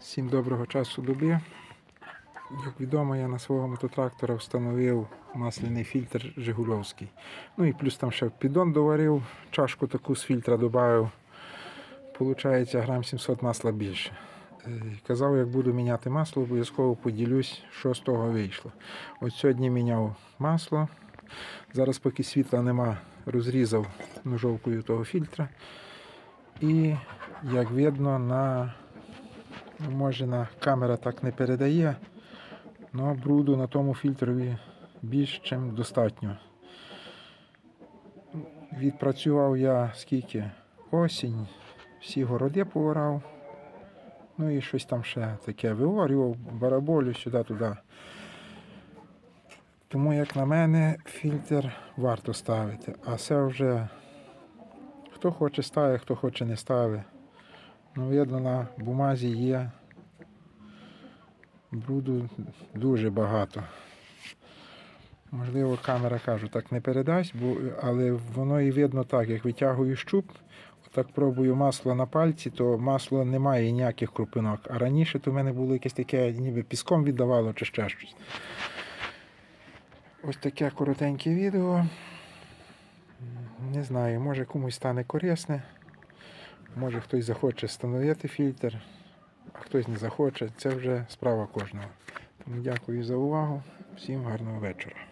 Всім доброго часу доби. Як відомо, я на свого мототрактора встановив масляний фільтр Жигульовський. Ну і плюс там ще піддон доварив, чашку таку з фільтра додав. Получається грам 700 масла більше. Е, Казав, як буду міняти масло, обов'язково поділюсь, що з того вийшло. От сьогодні міняв масло. Зараз, поки світла нема, розрізав ножовкою того фільтра. І, як видно, на Може на камера так не передає, але бруду на тому фільтрові більш ніж достатньо. Відпрацював я скільки осінь, всі городи поворав. Ну і щось там ще таке виорював, бараболю сюди-туди. Тому, як на мене, фільтр варто ставити. А це вже хто хоче ставить, хто хоче не ставить. Ну, видно, на бумазі є бруду дуже багато. Можливо, камера кажу, так не передасть, бо, але воно і видно так, як витягую щуп, так пробую масло на пальці, то масло не має ніяких крупинок. А раніше то в мене було якесь таке, ніби піском віддавало чи ще щось. Ось таке коротеньке відео. Не знаю, може комусь стане корисне. Може хтось захоче встановити фільтр, а хтось не захоче. Це вже справа кожного. Тому дякую за увагу. Всім гарного вечора.